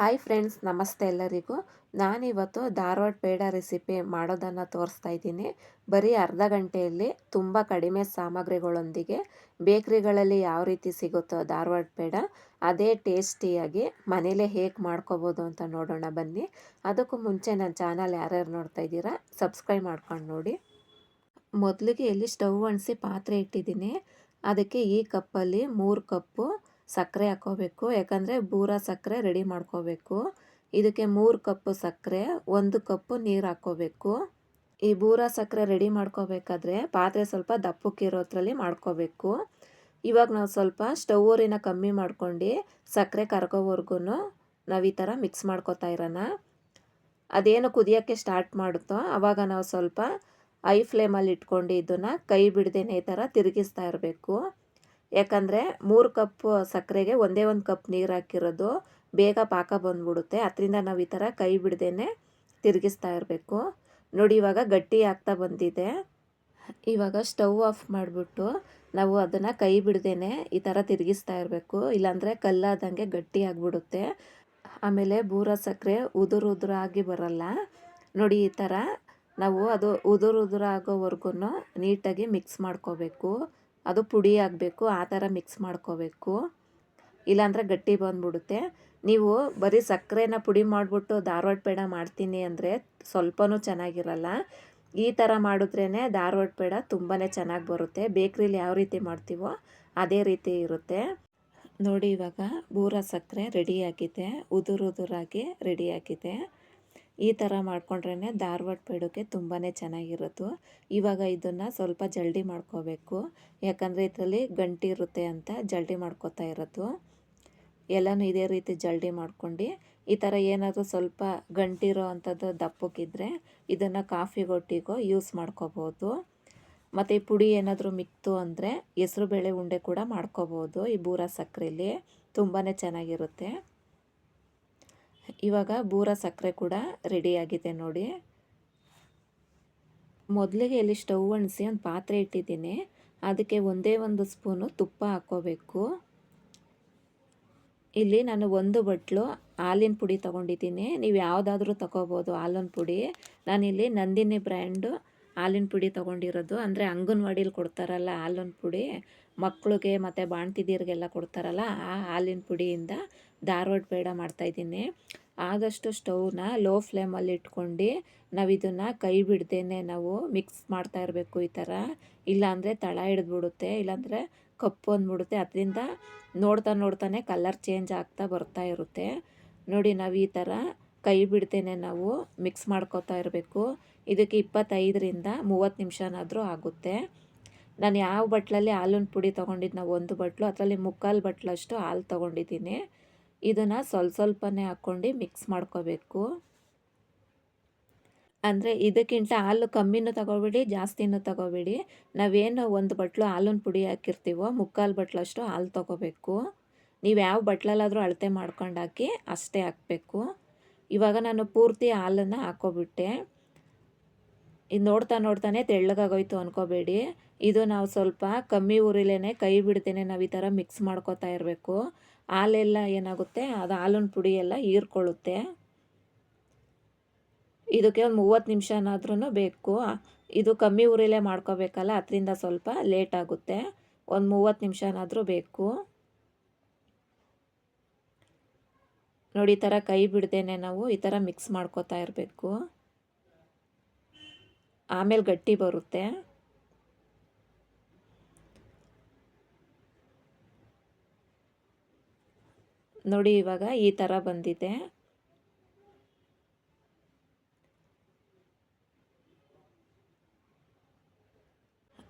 Hi friends ನಮಸ್ತೆ ಎಲ್ಲರಿಗೂ. ನಾನಿವತ್ತು ಧಾರವಾಡ ಪೇಡ ರೆಸಿಪಿ ಮಾಡೋದನ್ನು ತೋರಿಸ್ತಾ ಇದ್ದೀನಿ. ಬರೀ ಅರ್ಧ ಗಂಟೆಯಲ್ಲಿ ತುಂಬ ಕಡಿಮೆ ಸಾಮಗ್ರಿಗಳೊಂದಿಗೆ ಬೇಕ್ರಿಗಳಲ್ಲಿ ಯಾವ ರೀತಿ ಸಿಗುತ್ತೋ ಧಾರವಾಡ ಪೇಡ, ಅದೇ ಟೇಸ್ಟಿಯಾಗಿ ಮನೇಲೇ ಹೇಗೆ ಮಾಡ್ಕೋಬೋದು ಅಂತ ನೋಡೋಣ ಬನ್ನಿ. ಅದಕ್ಕೂ ಮುಂಚೆ ನನ್ನ ಚಾನಲ್ ಯಾರ್ಯಾರು ನೋಡ್ತಾ ಇದ್ದೀರಾ ಸಬ್ಸ್ಕ್ರೈಬ್ ಮಾಡ್ಕೊಂಡು ನೋಡಿ. ಮೊದಲಿಗೆ ಇಲ್ಲಿ ಸ್ಟವ್ ಅಣಿಸಿ ಪಾತ್ರೆ ಇಟ್ಟಿದ್ದೀನಿ. ಅದಕ್ಕೆ ಈ ಕಪ್ಪಲ್ಲಿ ಮೂರು ಕಪ್ಪು ಸಕ್ಕರೆ ಹಾಕ್ಕೋಬೇಕು ಯಾಕಂದರೆ ಬೂರ ಸಕ್ಕರೆ ರೆಡಿ ಮಾಡ್ಕೋಬೇಕು. ಇದಕ್ಕೆ ಮೂರು ಕಪ್ಪು ಸಕ್ಕರೆ, ಒಂದು ಕಪ್ಪು ನೀರು ಹಾಕ್ಕೋಬೇಕು ಈ ಬೂರ ಸಕ್ಕರೆ ರೆಡಿ ಮಾಡ್ಕೋಬೇಕಾದ್ರೆ ಪಾತ್ರೆ ಸ್ವಲ್ಪ ದಪ್ಪಕ್ಕಿರೋದ್ರಲ್ಲಿ ಮಾಡ್ಕೋಬೇಕು. ಇವಾಗ ನಾವು ಸ್ವಲ್ಪ ಸ್ಟವ್ ಊರಿನ ಕಮ್ಮಿ ಮಾಡ್ಕೊಂಡು ಸಕ್ಕರೆ ಕರ್ಗೋವರೆಗೂ ನಾವು ಈ ಥರ ಮಿಕ್ಸ್ ಮಾಡ್ಕೋತಾ ಇರೋಣ. ಅದೇನು ಕುದಿಯೋಕ್ಕೆ ಸ್ಟಾರ್ಟ್ ಮಾಡುತ್ತೋ ಆವಾಗ ನಾವು ಸ್ವಲ್ಪ ಐ ಫ್ಲೇಮಲ್ಲಿ ಇಟ್ಕೊಂಡು ಇದನ್ನು ಕೈ ಬಿಡದೇನೆ ಈ ಥರ ತಿರುಗಿಸ್ತಾ ಇರಬೇಕು. ಯಾಕಂದರೆ ಮೂರು ಕಪ್ ಸಕ್ಕರೆಗೆ ಒಂದೇ ಒಂದು ಕಪ್ ನೀರು ಹಾಕಿರೋದು ಬೇಗ ಪಾಕ ಬಂದ್ಬಿಡುತ್ತೆ. ಅದರಿಂದ ನಾವು ಈ ಥರ ಕೈ ಬಿಡ್ದೇ ತಿರುಗಿಸ್ತಾ ಇರಬೇಕು. ನೋಡಿ, ಇವಾಗ ಗಟ್ಟಿ ಆಗ್ತಾ ಬಂದಿದೆ. ಇವಾಗ ಸ್ಟವ್ ಆಫ್ ಮಾಡಿಬಿಟ್ಟು ನಾವು ಅದನ್ನು ಕೈ ಬಿಡ್ದೇ ಈ ಥರ ತಿರುಗಿಸ್ತಾ ಇರಬೇಕು. ಇಲ್ಲಾಂದರೆ ಕಲ್ಲಾದಂಗೆ ಗಟ್ಟಿ ಆಗಿಬಿಡುತ್ತೆ. ಆಮೇಲೆ ಬೂರ ಸಕ್ಕರೆ ಉದುರು ಉದುರಾಗಿ ಬರಲ್ಲ. ನೋಡಿ, ಈ ಥರ ನಾವು ಅದು ಉದುರು ಉದುರು ನೀಟಾಗಿ ಮಿಕ್ಸ್ ಮಾಡ್ಕೋಬೇಕು. ಅದು ಪುಡಿ ಆಗಬೇಕು, ಆ ಥರ ಮಿಕ್ಸ್ ಮಾಡ್ಕೋಬೇಕು. ಇಲ್ಲಾಂದರೆ ಗಟ್ಟಿ ಬಂದ್ಬಿಡುತ್ತೆ. ನೀವು ಬರೀ ಸಕ್ಕರೆನ ಪುಡಿ ಮಾಡಿಬಿಟ್ಟು ಧಾರವಾಡ ಪೇಡ ಮಾಡ್ತೀನಿ ಅಂದರೆ ಸ್ವಲ್ಪನೂ ಚೆನ್ನಾಗಿರಲ್ಲ. ಈ ಥರ ಮಾಡಿದ್ರೇ ಧಾರವಾಡ ಪೇಡ ತುಂಬಾ ಚೆನ್ನಾಗಿ ಬರುತ್ತೆ. ಬೇಕ್ರೀಲಿ ಯಾವ ರೀತಿ ಮಾಡ್ತೀವೋ ಅದೇ ರೀತಿ ಇರುತ್ತೆ. ನೋಡಿ ಇವಾಗ ಬೂರ ಸಕ್ಕರೆ ರೆಡಿಯಾಗಿದೆ ಉದುರು ಉದುರಾಗಿ ರೆಡಿಯಾಗಿದೆ ಈ ಥರ ಮಾಡ್ಕೊಂಡ್ರೇ ಧಾರವಾಡ ಪೇಡಕ್ಕೆ ತುಂಬಾ ಚೆನ್ನಾಗಿರುತ್ತೆ. ಇವಾಗ ಇದನ್ನು ಸ್ವಲ್ಪ ಜಲ್ಡಿ ಮಾಡ್ಕೋಬೇಕು. ಯಾಕಂದರೆ ಇದರಲ್ಲಿ ಗಂಟಿ ಇರುತ್ತೆ ಅಂತ ಜಲ್ಡಿ ಮಾಡ್ಕೋತಾ ಇರೋದು. ಎಲ್ಲನೂ ಇದೇ ರೀತಿ ಜಲ್ಡಿ ಮಾಡ್ಕೊಂಡು ಈ ಥರ ಏನಾದರೂ ಸ್ವಲ್ಪ ಗಂಟಿರೋ ಅಂಥದ್ದು ದಪ್ಪಕ್ಕಿದ್ರೆ ಇದನ್ನು ಕಾಫಿ ಗೊಟ್ಟಿಗೋ ಯೂಸ್ ಮಾಡ್ಕೋಬೋದು. ಮತ್ತು ಈ ಪುಡಿ ಏನಾದರೂ ಮಿಕ್ತು ಅಂದರೆ ಹೆಸ್ರುಬೇಳೆ ಉಂಡೆ ಕೂಡ ಮಾಡ್ಕೋಬೋದು ಈ ಬೂರ ಸಕ್ಕರೆಯಲ್ಲಿ ತುಂಬಾ ಚೆನ್ನಾಗಿರುತ್ತೆ. ಇವಾಗ ಬೂರ ಸಕ್ಕರೆ ಕೂಡ ರೆಡಿಯಾಗಿದೆ ನೋಡಿ. ಮೊದಲಿಗೆ ಇಲ್ಲಿ ಸ್ಟವ್ ಅಣಿಸಿ ಒಂದು ಪಾತ್ರೆ ಇಟ್ಟಿದ್ದೀನಿ. ಅದಕ್ಕೆ ಒಂದೇ ಒಂದು ಸ್ಪೂನು ತುಪ್ಪ ಹಾಕ್ಕೋಬೇಕು. ಇಲ್ಲಿ ನಾನು ಒಂದು ಬಟ್ಲು ಹಾಲಿನ ಪುಡಿ ತೊಗೊಂಡಿದ್ದೀನಿ. ನೀವು ಯಾವುದಾದ್ರೂ ತೊಗೋಬೋದು ಹಾಲಿನ ಪುಡಿ. ನಾನಿಲ್ಲಿ ನಂದಿನಿ ಬ್ರ್ಯಾಂಡು ಹಾಲಿನ ಪುಡಿ ತೊಗೊಂಡಿರೋದು. ಅಂದರೆ ಅಂಗನವಾಡಿಲಿ ಕೊಡ್ತಾರಲ್ಲ ಹಾಲಿನ ಪುಡಿ. ಮಕ್ಕಳಿಗೆ ಮತ್ತು ಬಾಣ್ತಿದ್ದೀರಿಗೆಲ್ಲ ಕೊಡ್ತಾರಲ್ಲ ಆ ಹಾಲಿನ ಪುಡಿಯಿಂದ ಧಾರವಾಡ ಪೇಡ ಮಾಡ್ತಾಯಿದ್ದೀನಿ ಆದಷ್ಟು ಸ್ಟೌವ್ನ ಲೋ ಫ್ಲೇಮಲ್ಲಿ ಇಟ್ಕೊಂಡು ನಾವು ಇದನ್ನು ಕೈ ಬಿಡ್ದೇನೆ ನಾವು ಮಿಕ್ಸ್ ಮಾಡ್ತಾ ಇರಬೇಕು ಈ ಥರ ಇಲ್ಲಾಂದರೆ ತಳ ಹಿಡಿದ್ಬಿಡುತ್ತೆ, ಇಲ್ಲಾಂದರೆ ಕಪ್ಪು ಅಂದ್ಬಿಡುತ್ತೆ. ಅದರಿಂದ ನೋಡ್ತಾ ನೋಡ್ತಾನೆ ಕಲರ್ ಚೇಂಜ್ ಆಗ್ತಾ ಬರ್ತಾ ಇರುತ್ತೆ. ನೋಡಿ ನಾವು ಈ ಥರ ಕೈ ಬಿಡ್ತೇನೆ ನಾವು ಮಿಕ್ಸ್ ಮಾಡ್ಕೋತಾ ಇರಬೇಕು. ಇದಕ್ಕೆ ಇಪ್ಪತ್ತೈದರಿಂದ ಮೂವತ್ತು ನಿಮಿಷನಾದರೂ ಆಗುತ್ತೆ. ನಾನು ಯಾವ ಬಟ್ಲಲ್ಲಿ ಹಾಲಿನ ಪುಡಿ ತೊಗೊಂಡಿದ್ದು ನಾವು ಒಂದು ಬಟ್ಲು, ಅದರಲ್ಲಿ ಮುಕ್ಕಾಲು ಬಟ್ಲಷ್ಟು ಹಾಲು ತೊಗೊಂಡಿದ್ದೀನಿ. ಇದನ್ನು ಸ್ವಲ್ಪ ಸ್ವಲ್ಪನೇ ಹಾಕ್ಕೊಂಡು ಮಿಕ್ಸ್ ಮಾಡ್ಕೋಬೇಕು. ಅಂದರೆ ಇದಕ್ಕಿಂತ ಹಾಲು ಕಮ್ಮಿನೂ ತಗೋಬೇಡಿ ಜಾಸ್ತಿನೂ ತಗೋಬೇಡಿ ನಾವೇನು ಒಂದು ಬಟ್ಲು ಹಾಲಿನ ಪುಡಿ ಹಾಕಿರ್ತೀವೋ, ಮುಕ್ಕಾಲು ಬಟ್ಲಷ್ಟು ಹಾಲು ತಗೋಬೇಕು. ನೀವು ಯಾವ ಬಟ್ಲಲ್ಲಾದರೂ ಅಳತೆ ಮಾಡ್ಕೊಂಡು ಹಾಕಿ ಅಷ್ಟೇ ಹಾಕಬೇಕು. ಇವಾಗ ನಾನು ಪೂರ್ತಿ ಹಾಲನ್ನು ಹಾಕೋಬಿಟ್ಟೆ. ಇದು ನೋಡ್ತಾ ನೋಡ್ತಾನೆ ತೆಳ್ಳಗಾಗೋಯ್ತು ಅನ್ಕೋಬೇಡಿ. ಇದು ನಾವು ಸ್ವಲ್ಪ ಕಮ್ಮಿ ಉರಿಲೇ ಕೈ ಬಿಡ್ತೇನೆ ನಾವು ಈ ಥರ ಮಿಕ್ಸ್ ಮಾಡ್ಕೋತಾ ಇರಬೇಕು. ಹಾಲೆಲ್ಲ ಏನಾಗುತ್ತೆ, ಅದು ಹಾಲಿನ ಪುಡಿ ಎಲ್ಲ ಹೀರ್ಕೊಳ್ಳುತ್ತೆ. ಇದಕ್ಕೆ ಒಂದು ಮೂವತ್ತು ನಿಮಿಷನಾದ್ರೂ ಬೇಕು. ಇದು ಕಮ್ಮಿ ಉರಿಲೇ ಮಾಡ್ಕೋಬೇಕಲ್ಲ, ಅದರಿಂದ ಸ್ವಲ್ಪ ಲೇಟ್ ಆಗುತ್ತೆ. ಒಂದು ಮೂವತ್ತು ನಿಮಿಷನಾದರೂ ಬೇಕು. ನೋಡಿ ಈ ಥರ ಕೈ ಬಿಡ್ದೇನೆ ನಾವು, ಈ ಥರ ಮಿಕ್ಸ್ ಮಾಡ್ಕೋತಾ ಇರಬೇಕು. ಆಮೇಲೆ ಗಟ್ಟಿ ಬರುತ್ತೆ. ನೋಡಿ ಇವಾಗ ಈ ಥರ ಬಂದಿದೆ.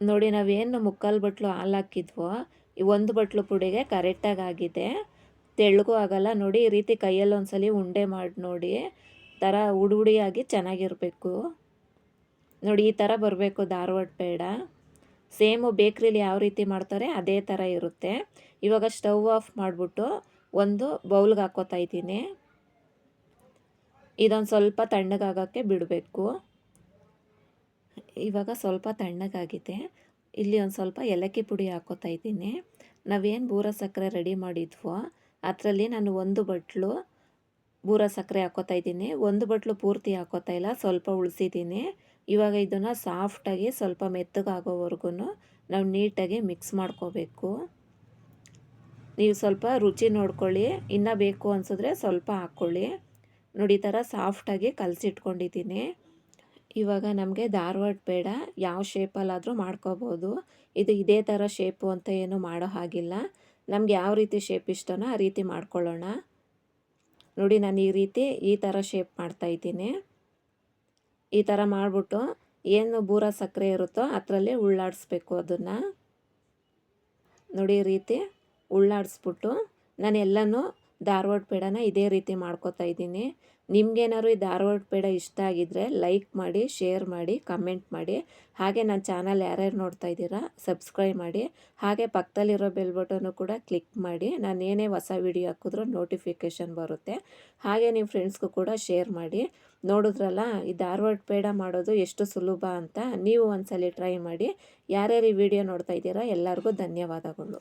ನೋಡಿ ನಾವೇನು ಮುಕ್ಕಾಲು ಬಟ್ಲು ಹಾಲು ಹಾಕಿದ್ವೋ, ಈ ಒಂದು ಬಟ್ಲು ಪುಡಿಗೆ ಕರೆಕ್ಟಾಗಿ ಆಗಿದೆ. ತೆಳ್ಳಗೂ ಆಗಲ್ಲ, ನೋಡಿ ಈ ರೀತಿ ಕೈಯಲ್ಲಿ ಒಂದ್ಸಲಿ ಉಂಡೆ ಮಾಡಿ ನೋಡಿ ಥರ ಉಡುಡಿಯಾಗಿ ಚೆನ್ನಾಗಿರಬೇಕು. ನೋಡಿ, ಈ ಥರ ಬರಬೇಕು, ಧಾರವಾಡ ಪೇಡ ಸೇಮು ಬೇಕ್ರಿಲಿ ಯಾವ ರೀತಿ ಮಾಡ್ತಾರೆ, ಅದೇ ಥರ ಇರುತ್ತೆ. ಇವಾಗ ಸ್ಟವ್ ಆಫ್ ಮಾಡಿಬಿಟ್ಟು ಒಂದು ಬೌಲ್ಗೆ ಹಾಕೋತಾ ಇದ್ದೀನಿ. ಇದೊಂದು ಸ್ವಲ್ಪ ತಣ್ಣಗಾಗೋಕ್ಕೆ ಬಿಡಬೇಕು. ಇವಾಗ ಸ್ವಲ್ಪ ತಣ್ಣಗಾಗಿದೆ. ಇಲ್ಲಿ ಒಂದು ಸ್ವಲ್ಪ ಏಲಕ್ಕಿ ಪುಡಿ ಹಾಕೋತಾ ಇದ್ದೀನಿ. ನಾವೇನು ಬೂರ ಸಕ್ಕರೆ ರೆಡಿ ಮಾಡಿದ್ವೋ, ಅದರಲ್ಲಿ ನಾನು ಒಂದು ಬಟ್ಲು ಬೂರ ಸಕ್ಕರೆ ಹಾಕೋತಾ ಇದ್ದೀನಿ. ಒಂದು ಬಟ್ಲು ಪೂರ್ತಿ ಹಾಕೋತಾ ಇಲ್ಲ, ಸ್ವಲ್ಪ ಉಳಿಸಿದ್ದೀನಿ. ಇವಾಗ ಇದನ್ನು ಸಾಫ್ಟಾಗಿ ಸ್ವಲ್ಪ ಮೆತ್ತಗಾಗೋವರೆಗೂ ನಾವು ನೀಟಾಗಿ ಮಿಕ್ಸ್ ಮಾಡ್ಕೋಬೇಕು. ನೀವು ಸ್ವಲ್ಪ ರುಚಿ ನೋಡ್ಕೊಳ್ಳಿ, ಇನ್ನೂ ಬೇಕು ಅನಿಸಿದ್ರೆ ಸ್ವಲ್ಪ ಹಾಕ್ಕೊಳ್ಳಿ. ನೋಡಿ, ಈ ಥರ ಸಾಫ್ಟಾಗಿ ಕಲಸಿಟ್ಕೊಂಡಿದ್ದೀನಿ. ಇವಾಗ ನಮಗೆ ಧಾರವಾಡ ಬೇಡ ಯಾವ ಶೇಪಲ್ಲಾದರೂ ಮಾಡ್ಕೋಬೋದು. ಇದು ಇದೇ ಥರ ಶೇಪು ಅಂತ ಏನು ಮಾಡೋ ಹಾಗಿಲ್ಲ. ನಮ್ಗೆ ಯಾವ ರೀತಿ ಶೇಪ್ ಇಷ್ಟನೋ ಆ ರೀತಿ ಮಾಡ್ಕೊಳ್ಳೋಣ. ನೋಡಿ, ನಾನು ಈ ರೀತಿ ಈ ಥರ ಶೇಪ್ ಮಾಡ್ತಾಯಿದ್ದೀನಿ ಈ ಥರ ಮಾಡಿಬಿಟ್ಟು ಏನು ಬೂರ ಸಕ್ಕರೆ ಇರುತ್ತೋ ಅದರಲ್ಲಿ ಉಳ್ಳಾಡಿಸ್ಬೇಕು ಅದನ್ನು. ನೋಡಿ ರೀತಿ ಉಳ್ಳಾಡಿಸ್ಬಿಟ್ಟು ನಾನು ಎಲ್ಲನೂ ಧಾರವಾಡ ಪೇಡನ ಇದೇ ರೀತಿ ಮಾಡ್ಕೋತಾ ಇದ್ದೀನಿ. ನಿಮ್ಗೇನಾದ್ರು ಈ ಧಾರವಾಡ ಪೇಡ ಇಷ್ಟ ಆಗಿದ್ದರೆ ಲೈಕ್ ಮಾಡಿ, ಶೇರ್ ಮಾಡಿ, ಕಮೆಂಟ್ ಮಾಡಿ. ಹಾಗೆ ನನ್ನ ಚಾನಲ್ ಯಾರ್ಯಾರು ನೋಡ್ತಾ ಇದ್ದೀರಾ, ಸಬ್ಸ್ಕ್ರೈಬ್ ಮಾಡಿ. ಹಾಗೆ ಪಕ್ಕದಲ್ಲಿರೋ ಬೆಲ್ ಬಟನ್ನು ಕೂಡ ಕ್ಲಿಕ್ ಮಾಡಿ. ನಾನು ಏನೇ ಹೊಸ ವಿಡಿಯೋ ಹಾಕಿದ್ರೂ ನೋಟಿಫಿಕೇಷನ್ ಬರುತ್ತೆ. ಹಾಗೆ ನಿಮ್ಮ ಫ್ರೆಂಡ್ಸ್ಗೂ ಕೂಡ ಶೇರ್ ಮಾಡಿ. ನೋಡಿದ್ರಲ್ಲ, ಈ ಧಾರವಾಡ ಪೇಡ ಮಾಡೋದು ಎಷ್ಟು ಸುಲಭ ಅಂತ ನೀವು ಒಂದ್ಸಲಿ ಟ್ರೈ ಮಾಡಿ. ಯಾರ್ಯಾರು ಈ ವಿಡಿಯೋ ನೋಡ್ತಾ ಇದ್ದೀರಾ, ಎಲ್ಲರಿಗೂ ಧನ್ಯವಾದಗಳು.